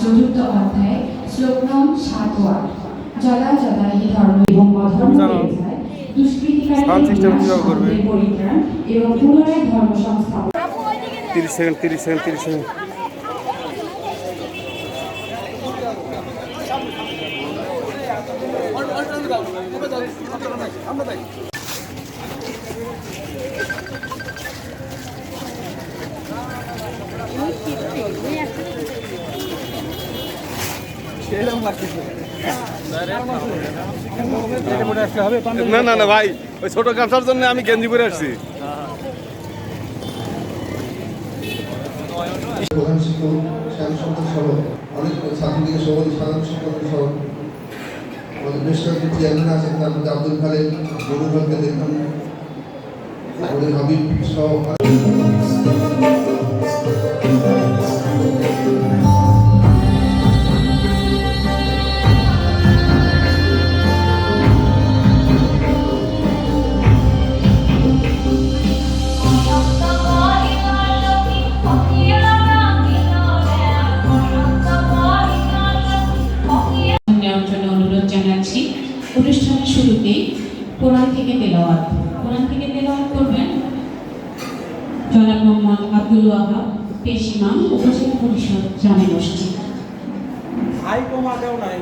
চতুর্থ অধ্যায় শ্লোক নং সাত ও আট। যদা যদা হি ধর্ম এবং অধর্ম পরিত্রাণ এবং পুনরায় ধর্ম সংস্থাপন। তিরিশ সেকেন্ড তিরিশ সেকেন্ড তিরিশ সেকেন্ড। না না না ভাই ওই ছোট গামছার জন্য আমি গেঞ্জি পরে আসছি। আব্দুল সহ জানাচ্ছি, অনুষ্ঠানের শুরুতেই কোরআন থেকে তেলাওয়াত। কোরআন থেকে তেলাওয়াত করবেন জনাব মোহাম্মদ আব্দুল ওয়াহাব পেশিমাম উপজেলা পরিষদ, জামে মসজিদ। আই কমা দেও নাই।